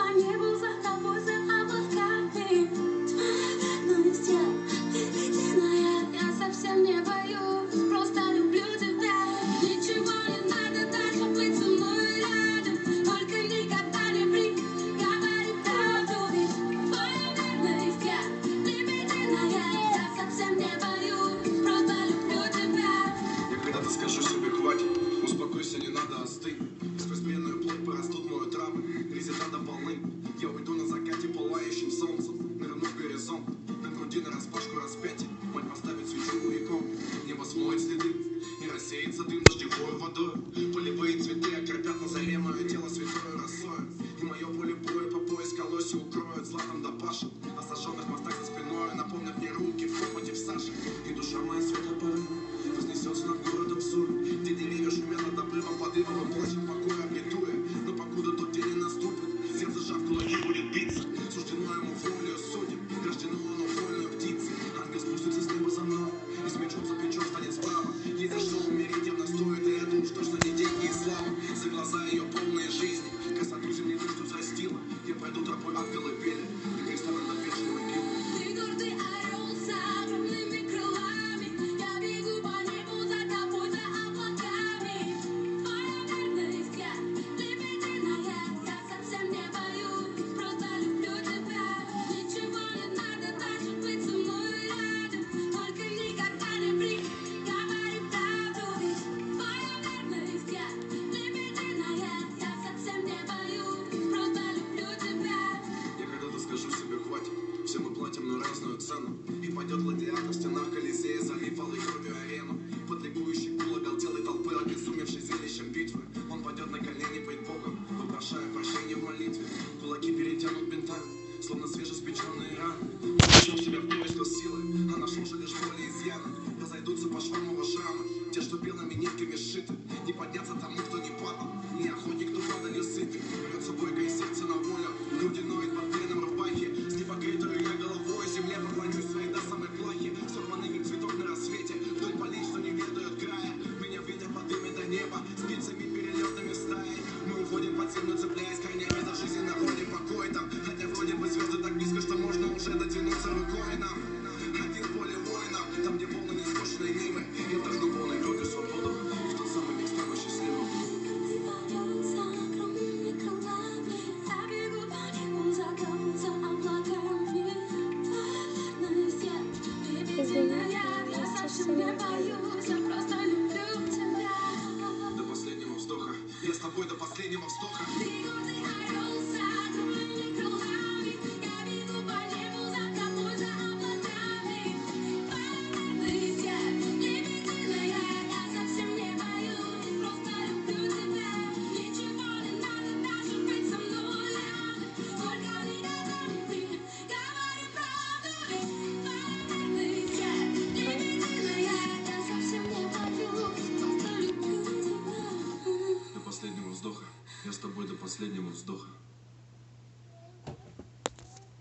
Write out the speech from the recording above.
I'm able Я уйду на закате пылающим солнцем. Нырну в горизонт На груди на распашку распятие Мать поставит свечу моряком Небо смоет следы И рассеется дым дождевой водой. Полевые цветы а окропят на заре Мое тело святой росой. И мое красную цену. И пойдет гладиатор в стенах Колизея за мифал и кровью арену Подликующий гул оголтелой толпы, обезумевшей зрелищем битвы. Он пойдет на колени пред Богом, вопрошая прощения в молитве. Кулаки перетянут бинтами, словно свежеспеченные раны. Он себя в поисках силы, а нашел же птицами, перелетами стаи. Мы уходим под землю, цепляясь корнями тобой до последнего вздоха. вздоха. Я с тобой до последнего вздоха.